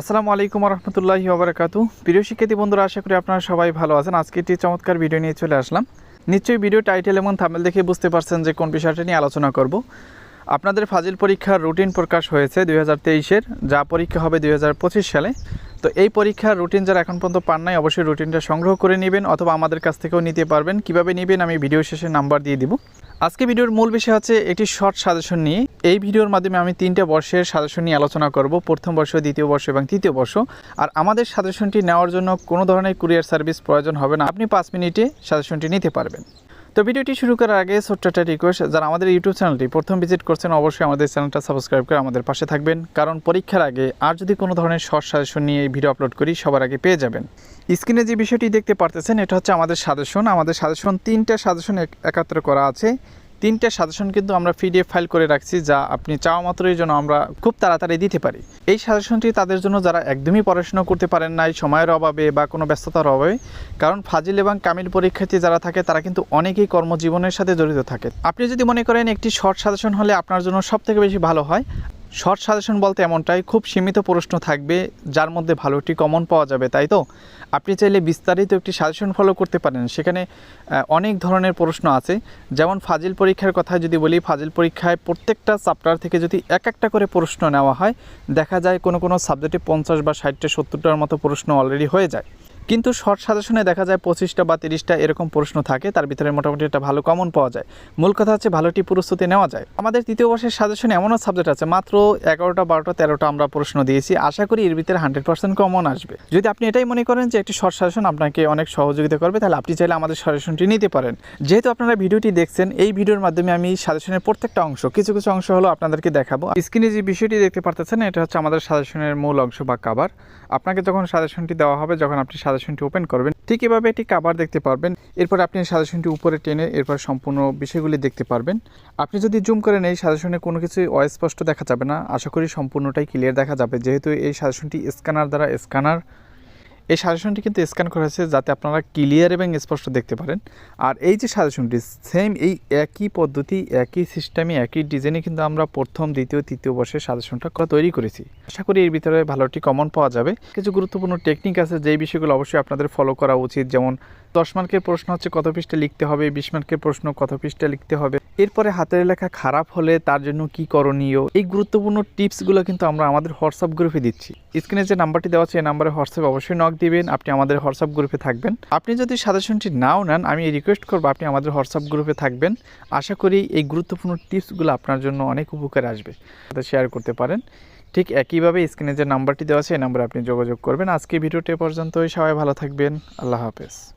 আসসালামু আলাইকুম রহমতুল্লাহি ওবরাকাতু প্রিয় শিক্ষার্থী বন্ধুরা, আশা করি আপনারা সবাই ভালো আছেন। আজকে একটি চমৎকার ভিডিও নিয়ে চলে আসলাম। নিশ্চয়ই ভিডিও টাইটেল এবং থামেল দেখে বুঝতে পারছেন যে কোন বিষয়টা নিয়ে আলোচনা করব। আপনাদের ফাজিল পরীক্ষার রুটিন প্রকাশ হয়েছে দুই হাজার যা পরীক্ষা হবে দুই সালে। তো এই পরীক্ষার রুটিন যারা এখন পর্যন্ত পান নাই, অবশ্যই রুটিনটা সংগ্রহ করে নেবেন অথবা আমাদের কাছ থেকেও নিতে পারবেন। কীভাবে নেবেন, আমি ভিডিও শেষে নাম্বার দিয়ে দিব। আজকে ভিডিওর মূল বিষয় হচ্ছে একটি শর্ট সাজেশন নিয়ে। এই ভিডিওর মাধ্যমে আমি তিনটা বর্ষের সাজেশন নিয়ে আলোচনা করব। প্রথম বর্ষ, দ্বিতীয় বর্ষ এবং তৃতীয় বর্ষ। আর আমাদের সাজেশনটি নেওয়ার জন্য কোনো ধরনের কুরিয়ার সার্ভিস প্রয়োজন হবে না। আপনি পাঁচ মিনিটে সাজেশনটি নিতে পারবেন। তো ভিডিওটি শুরু করার আগে ছোট্ট একটা রিকোয়েস্ট যারা আমাদের ইউটিউব চ্যানেলটি প্রথম ভিজিট করছেন, অবশ্যই আমাদের চ্যানেলটা সাবস্ক্রাইব করে আমাদের পাশে থাকবেন। কারণ পরীক্ষার আগে আর যদি কোনো ধরনের শর্ট সাজেশন নিয়ে এই ভিডিও আপলোড করি, সবার আগে পেয়ে যাবেন। স্ক্রিনে যে বিষয়টি দেখতে পারতেছেন, এটা হচ্ছে আমাদের সাজেশন আমাদের সাজেশন তিনটা সাজেশন একাত্র করা আছে। তিনটে সাজেশন কিন্তু আমরা পিডিএফ ফাইল করে রাখছি যা আপনি চাওয়া মাত্রই জন্য আমরা খুব তাড়াতাড়ি দিতে পারি। এই সাজেশনটি তাদের জন্য যারা একদমই পড়াশোনা করতে পারেন নাই, সময়ের অভাবে বা কোনো ব্যস্ততার অভাবে, কারণ ফাজিল এবং কামিল পরীক্ষার্থী যারা থাকে তারা কিন্তু অনেকেই কর্মজীবনের সাথে জড়িত থাকে। আপনি যদি মনে করেন একটি শর্ট সাজেশন হলে আপনার জন্য সবথেকে বেশি ভালো হয় শর্ট সাজেশন বলতে এমনটাই, খুব সীমিত প্রশ্ন থাকবে, যার মধ্যে ভালো একটি কমন পাওয়া যাবে, তাই তো? আপনি চাইলে বিস্তারিত একটি সাজেশন ফলো করতে পারেন। সেখানে অনেক ধরনের প্রশ্ন আছে। যেমন ফাজিল পরীক্ষার কথা যদি বলি, ফাজিল পরীক্ষায় প্রত্যেকটা চ্যাপ্টার থেকে যদি এক একটা করে প্রশ্ন নেওয়া হয়, দেখা যায় কোনো কোনো সাবজেক্টে পঞ্চাশ বা ষাটটা, সত্তরটার মতো প্রশ্ন অলরেডি হয়ে যায়। কিন্তু শর্ট সাজেশনে দেখা যায় পঁচিশটা বা তিরিশটা এরকম প্রশ্ন থাকে, তার ভিতরে মোটামুটি একটা ভালো কমন পাওয়া যায়। মূল কথা হচ্ছে ভালোটি প্রস্তুতি নেওয়া যায়। আমাদের তৃতীয় বর্ষের সাজেশনে এমনও সাবজেক্ট আছে, মাত্র এগারোটা, বারোটা, তেরোটা আমরা প্রশ্ন দিয়েছি। আশা করি এর ভিতরে হান্ড্রেড পার্সেন্ট কমন আসবে। যদি আপনি এটাই মনে করেন যে একটি শর্ট সাজেশন আপনাকে অনেক সহযোগিতা করবে, তাহলে আপনি চাইলে আমাদের সাজেশনটি নিতে পারেন। যেহেতু আপনারা ভিডিওটি দেখছেন, এই ভিডিওর মাধ্যমে আমি সাজেশনের প্রত্যেকটা অংশ, কিছু কিছু অংশ হলো আপনাদেরকে দেখাবো। স্ক্রিনে যে বিষয়টি দেখতে পারতেছেন, এটা হচ্ছে আমাদের সাজেশনের মূল অংশ বা কাবার আপনাকে যখন সাজেশনটি দেওয়া হবে, যখন আপনি সাজেশনটি ওপেন করবেন। ঠিক এভাবে একটি কাবার দেখতে পারবেন। এরপর আপনি সাজেশনটি উপরে টেনে এরপর সম্পূর্ণ বিষয়গুলি দেখতে পারবেন। আপনি যদি জুম করেন এই সাজেশনে কোনো কিছু অস্পষ্ট দেখা যাবে না। আশা করি সম্পূর্ণটাই ক্লিয়ার দেখা যাবে। যেহেতু এই সাজেশনটি স্ক্যানার দ্বারা স্ক্যানার এই সাজেশনটি কিন্তু স্ক্যান করা হয়েছে যাতে আপনারা ক্লিয়ার এবং স্পষ্ট দেখতে পারেন। আর এই যে সাজেশনটি, সেম এই একই পদ্ধতি, একই সিস্টেমে, একই ডিজাইনে কিন্তু আমরা প্রথম, দ্বিতীয়, তৃতীয় বর্ষের সাজেশনটা তৈরি করেছি। আশা করি এর ভিতরে ভালোটি কমন পাওয়া যাবে। কিছু গুরুত্বপূর্ণ টেকনিক আছে যেই বিষয়গুলো অবশ্যই আপনাদের ফলো করা উচিত। যেমন দশ মার্কের প্রশ্ন হচ্ছে কত পৃষ্ঠা লিখতে হবে, বিশ মার্কের প্রশ্ন কত পৃষ্ঠা লিখতে হবে। এরপরে হাতের লেখা খারাপ হলে তার জন্য কি করণীয়? এই গুরুত্বপূর্ণ টিপসগুলো কিন্তু আমরা আমাদের হোয়াটসঅ্যাপ গ্রুপে দিচ্ছি। স্ক্রিনে যে নাম্বারটি দেওয়া আছে, এই নাম্বারে হোয়াটসঅ্যাপ অবশ্যই নক দিবেন, আপনি আমাদের হোয়াটসঅ্যাপ গ্রুপে থাকবেন। আপনি যদি সাজেশনটি নাও নেন, আমি রিকোয়েস্ট করব আপনি আমাদের হোয়াটসঅ্যাপ গ্রুপে থাকবেন। আশা করি এই গুরুত্বপূর্ণ টিপসগুলো আপনার জন্য অনেক উপকারে আসবে। শেয়ার করতে পারেন। ঠিক একইভাবে স্ক্রিনে যে নাম্বারটি দেওয়া আছে, এই নাম্বারে আপনি যোগাযোগ করবেন। আজকে ভিডিওটি পর্যন্তই। সবাই ভালো থাকবেন। আল্লাহ হাফেজ।